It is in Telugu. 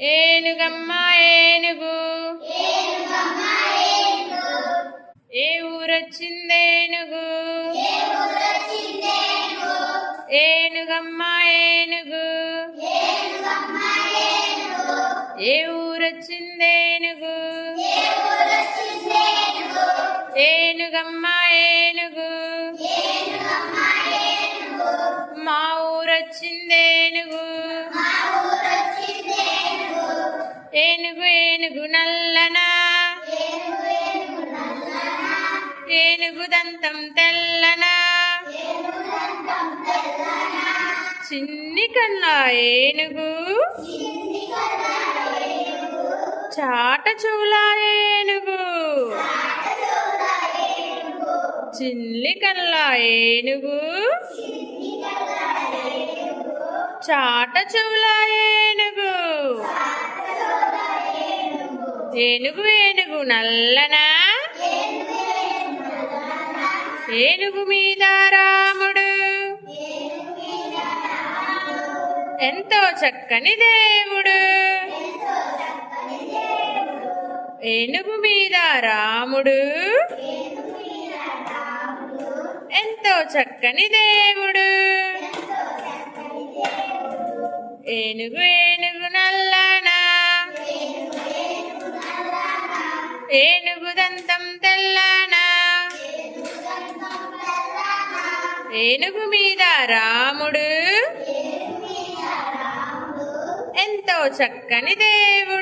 ఏనుగమ్మ ఏనుగు. ఏ ఊరొచ్చిందేనుగు. ఏనుగమ్మ ఏనుగు. ఏ ఊరొచ్చిందేనుగు. ఏనుగమ్మ ఏనుగు. మా ఊరొచ్చిందే ఏనుగు ఏనుగు నల్లనా? ఏనుగు దంతం తెల్లనా? చిన్ని కన్నా ఏనుగు? చాట చూలా ఏనుగు? చిన్ని కల్లా ఏనుగు? చాట చెవుల ఏనుగు? ఏనుగు ఏనుగు నల్లనా? ఏనుగు మీద రాముడు. ఎంతో చక్కని దేవుడు. ఏనుగు మీద రాముడు. ఎంతో చక్కని దేవుడు. ఏనుగు ఏనుగు నల్లా. ఏనుగు దంతం తెల్లనా? ఏనుగు మీద రాముడు? ఎంతో చక్కని దేవుడు.